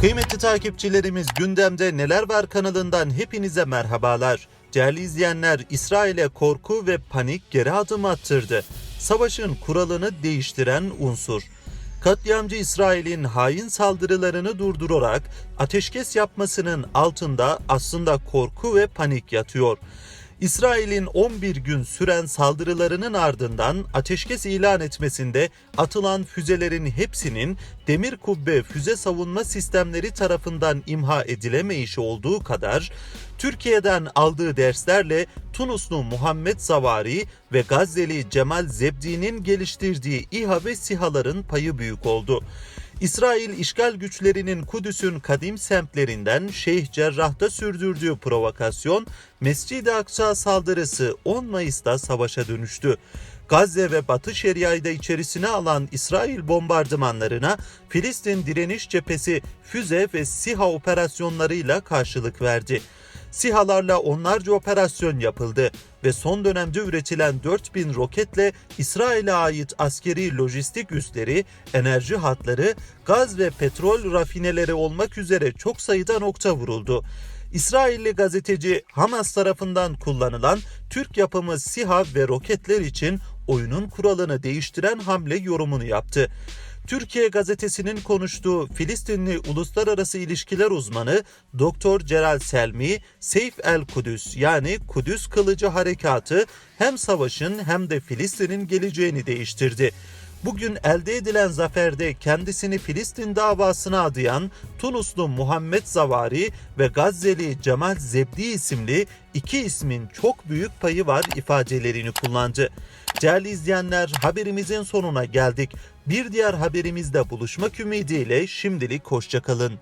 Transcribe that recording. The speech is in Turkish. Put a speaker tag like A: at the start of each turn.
A: Kıymetli takipçilerimiz gündemde neler var kanalından hepinize merhabalar. Değerli izleyenler İsrail'e korku ve panik geri adım attırdı. Savaşın kuralını değiştiren unsur. Katliamcı İsrail'in hain saldırılarını durdurarak ateşkes yapmasının altında aslında korku ve panik yatıyor. İsrail'in 11 gün süren saldırılarının ardından ateşkes ilan etmesinde atılan füzelerin hepsinin demir kubbe füze savunma sistemleri tarafından imha edilemeyişi olduğu kadar Türkiye'den aldığı derslerle Tunuslu Muhammed Zavari ve Gazze'li Cemal Zebdi'nin geliştirdiği İHA ve SİHA'ların payı büyük oldu. İsrail işgal güçlerinin Kudüs'ün kadim semtlerinden Şeyh Cerrah'ta sürdürdüğü provokasyon Mescid-i Aksa saldırısı 10 Mayıs'ta savaşa dönüştü. Gazze ve Batı Şeria'yı da içerisine alan İsrail bombardımanlarına Filistin direniş cephesi füze ve SİHA operasyonlarıyla karşılık verdi. SİHA'larla onlarca operasyon yapıldı ve son dönemde üretilen 4000 roketle İsrail'e ait askeri lojistik üsleri, enerji hatları, gaz ve petrol rafineleri olmak üzere çok sayıda nokta vuruldu. İsrailli gazeteci Hamas tarafından kullanılan Türk yapımı SİHA ve roketler için oyunun kuralını değiştiren hamle yorumunu yaptı. Türkiye gazetesinin konuştuğu Filistinli uluslararası ilişkiler uzmanı Doktor Celal Selmi, Seyf el Kudüs yani Kudüs Kılıcı Harekatı hem savaşın hem de Filistin'in geleceğini değiştirdi. Bugün elde edilen zaferde kendisini Filistin davasına adayan Tunuslu Muhammed Zavari ve Gazze'li Cemal Zebdi isimli iki ismin çok büyük payı var ifadelerini kullandı. Değerli izleyenler haberimizin sonuna geldik. Bir diğer haberimizde buluşmak ümidiyle şimdilik hoşçakalın.